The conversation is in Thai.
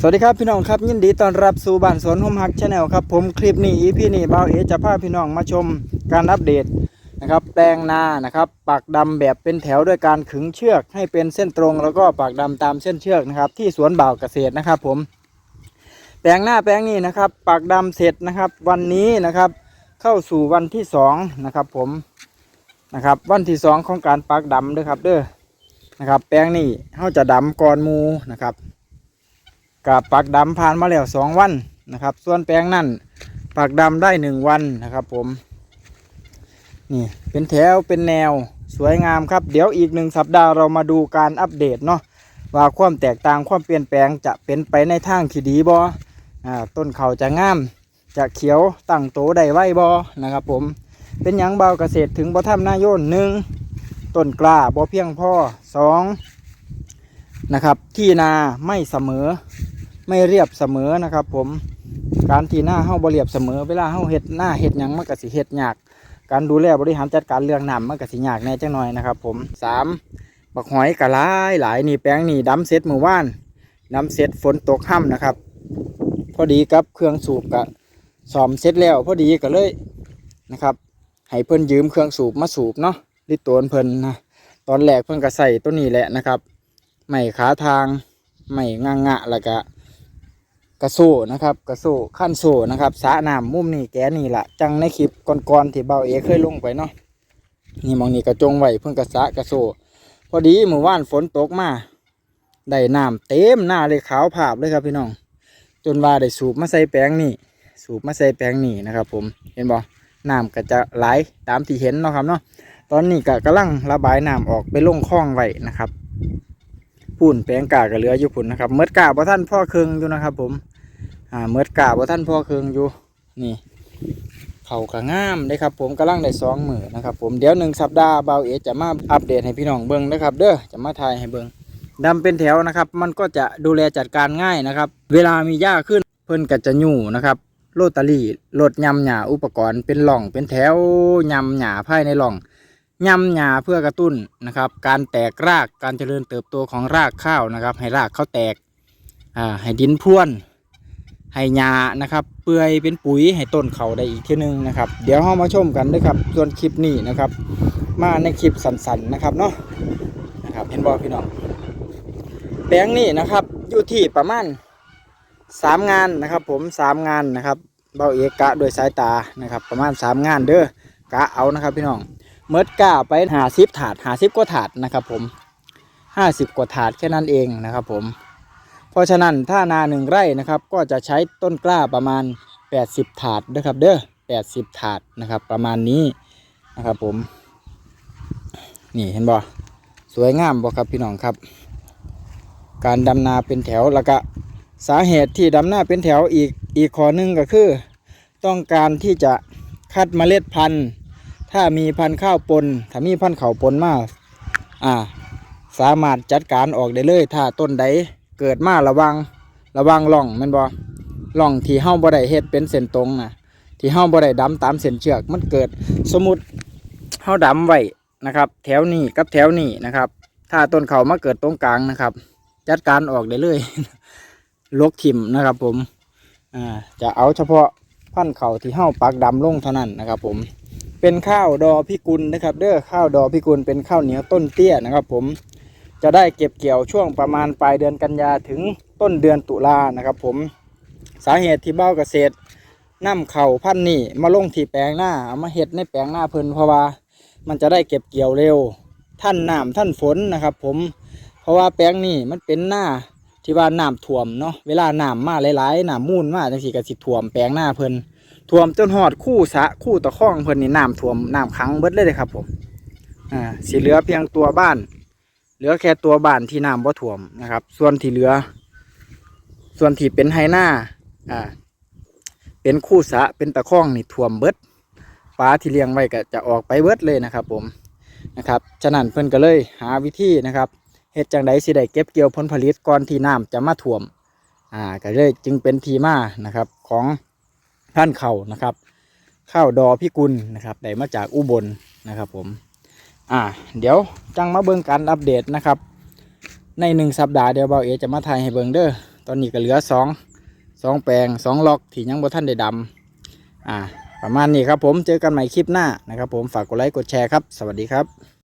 สวัสดีครับพี่น้องครับยินดีต้อนรับสู่บ้านสวนหมฮักชาแนลครับผมคลิปนี้อีพีนี้บ่าวเอจะพาพี่น้องมาชมการอัปเดตนะครับแปลงนานะครับปากดำแบบเป็นแถวด้วยการขึงเชือกให้เป็นเส้นตรง แล้วก็ปากดำตามเส้นเชือกนะครับที่สวนบ่าวเกษตรนะครับผม แปลงหน้าแปลงนี้นะครับ ปากดำเสร็จนะครับ วันนี้นะครับเข้าสู่วันที่สองนะครับผมนะครับวันที่สองของการปากดำเด้อครับเด้อนะครับแปลงนี้เขาจะดำก่อนมูนะครับ กับปักดำผ่านมาแล้วสองวันนะครับ ส่วนแปลงนั่นปักดำได้หนึ่งวันนะครับ ผมนี่เป็นแถวเป็นแนวสวยงามครับ เดี๋ยวอีกหนึ่งสัปดาห์เรามาดูการอัปเดตเนาะว่าความแตกต่างความเปลี่ยนแปลงจะเป็นไปในทางที่ดีบ่อ่าต้นเขาจะงาม จะเขียวตั้งโตได้ไวบ่นะครับ ผมเป็นยังเบาเกษตรถึงบ่ทำหน้าโยนหนึ่งต้นกล้าบ่เพียงพอสองนะครับ ที่นาไม่เสมอ ไม่เรียบเสมอนะครับ ผมการที่หน้าเฮาบ่เรียบเสมอเวลาเฮาเฮ็ดหน้าเฮ็ดหยังมันก็สิเฮ็ดยากการดูแลบริหารจัดการเรื่องน้ำมันก็สิยากแน่จังหน่อยนะครับ ผมสามบักหอยกะหลายหลายนี่แปลงนี่ดำเสร็จมื้อวานดำเสร็จฝนตกห่ำนะครับ พอดีกับเครื่องสูบกะซ่อมเสร็จแล้วพอดีก็เลยนะครับให้เพิ่นยืมเครื่องสูบมาสูบเนาะลิตรวนเพิ่นนะตอนแรกเพิ่นก็ใส่ตัวนี้แหละนะครับไม่ขาทางไม่งางะแล้วก็ กระโซ่นะครับกระโซ่ขั้นโซ่นะครับสะน้ำมุมนี่แกนี่แหละจังในคลิปก่อนๆที่เบาเอเคยลงไปเนาะนี่มองนี่กระจงไว้เพิ่งกระสะกระโซ่พอดีเมื่อวานฝนตกมาได้น้ำเต็มหน้าเลยขาวผาบเลยครับพี่น้อง จนว่าได้สูบมาใส่แปลงนี่ สูบมาใส่แปลงนี่นะครับผมเห็นบ่น้ำก็จะไหลตามที่เห็นเนาะครับเนาะตอนนี้ก็กำลังระบายน้ำออกไปลงคลองไว้นะครับ ปุ่นแปลงกาก็เหลืออยู่ปุ่นนะครับเมื่อกาบ่ท่านพ่อเคืองอยู่นะครับ ผม อ่าเมื่อกาบ่ท่านพ่อเคืองอยู่นี่เขาก็งามเลยครับผมกำลังได้สองมือนะครับ ผมเดี๋ยวหนึ่งสัปดาห์เบาเอจะมาอัปเดตให้พี่น้องเบิ้งนะครับ เด้อจะมาถ่ายให้เบิ้งดำเป็นแถวนะครับ มันก็จะดูแลจัดการง่ายนะครับ เวลามีหญ้าขึ้นเพิ่นก็จะยู่นะครับโรตารี่รถยำหญ้าอุปกรณ์เป็นหล่องเป็นแถวยำหญ้าภายในหล่อง ยำหญ้าเพื่อกระตุ้นนะครับ การแตกรากการเจริญเติบโตของรากข้าวนะครับ ให้รากเขาแตกอ่าให้ดินพ่วนให้หญ้านะครับ เปื่อยเป็นปุ๋ยให้ต้นเขาได้อีกทีหนึงนะครับ เดี๋ยวเรามาชมกันด้วยครับส่วนคลิปนี้นะครับ มาในคลิปสั้นๆนะครับเนาะนะครับเห็นบอพี่น้องแปลงนี้นะครับอยู่ที่ประมาณสามงานนะครับ ผมสามงานนะครับเบาเอกะโดวยสายตานะครับ ประมาณสามงานเด้อกะเอานะครับพี่น้อง เมิดก้าไปหาซิบถาดหาซิบกว่าถาดนะครับผมห้าสิบกว่าถาดแค่นั้นเองนะครับผม เพราะฉะนั้นถ้านาหนึ่งไร่นะครับ ก็จะใช้ต้นกล้าประมาณ80ถาดนะครับเด้อ80ถาดนะครับ ประมาณนี้นะครับผม นี่เห็นบ่สวยงามบ่ครับพี่น้องครับ การดำนาเป็นแถวแล้วก็สาเหตุที่ดำนาเป็นแถวอีกอีกข้อหนึงก็คือ ต้องการที่จะคัดเมล็ดพันธุ์ ถ้ามีพันธุ์ข้าวปน ถ้ามีพันธุ์ข้าวปนมาอ่า สามารถจัดการออกได้เลย ถ้าต้นใดเกิดมาระวังระวังล่องแมันบ่ล่องที่เฮาบ่ได้เฮ็ดเป็นเส้นตรงนะที่เฮาบ่ได้ดำตามเส้นเชือก มันเกิดสมมุติเฮาดำไว้นะครับ แถวนี้กับแถวนี้นะครับ ถ้าต้นเขามาเกิดตรงกลางนะครับ จัดการออกได้เลยลกถิ่มนะครับผมอ่าจะเอาเฉพาะพันธุ์เขาที่เฮาปักดำลงเท่านั้นนะครับผม เป็นข้าวดอพิกุลนะครับ เด้อข้าวดอพิกุลเป็นข้าวเหนียวต้นเตี้ยนะครับ ผมจะได้เก็บเกี่ยวช่วงประมาณปลายเดือนกันยาถึงต้นเดือนตุลานะครับ ผมสาเหตุที่เบ้าเกษตรนำเข่าพันนี่มาลงที่แปลงหน้าเอามาเห็ดในแปลงหน้าเพิ่นเพราะว่ามันจะได้เก็บเกี่ยวเร็ว ท่านน้ำท่านฝนนะครับ ผมเพราะว่าแปลงนี่มันเป็นหน้าที่ว่าน้ำท่วมเนาะเวลาน้ำมาหลายๆน้ำมูลมาจังสีก็สิท่วมแปลงหน้าเพิ่น ท่วมจนหอดคู่สะคู่ตะข้องเพิ่นนี่น้ำท่วมน้ำขังเบิดเลยเลยครับผมอ่าสีเหลือเพียงตัวบ้าน เหลือแค่ตัวบ้านที่น้ำบ่ท่วมนะครับ ส่วนที่เหลือ ส่วนที่เป็นไฮหน้าอ่าเป็นคู่สะเป็นตะข้องนี่ท่วมเบิดปลาที่เลี้ยงไว้ก็จะออกไปเบิดเลยนะครับ ผมนะครับฉะนั้นเพิ่นก็เลยหาวิธีนะครับเฮ็ดจังไดสิได้เก็บเกี่ยวผลผลิตก่อนที่น้ำจะมาท่วมอ่าก็เลยจึงเป็นทีมานะครับของ ท่านเขานะครับ ข้าวดอพิกุลนะครับได้มาจากอุบลนะครับผมอ่าเดี๋ยวจังมาเบิ่งการอัปเดตนะครับ ในหนึ่งสัปดาห์เดี๋ยวเบาเอจะมาถ่ายให้เบิ่งเด้อตอนนี้ก็เหลือสองสองแปลงสองล็อกที่ยังบ่ท่านได้ดำอ่าประมาณนี้ครับผมเจอกันใหม่คลิปหน้านะครับผมฝากกดไลค์กดแชร์ครับ สวัสดีครับ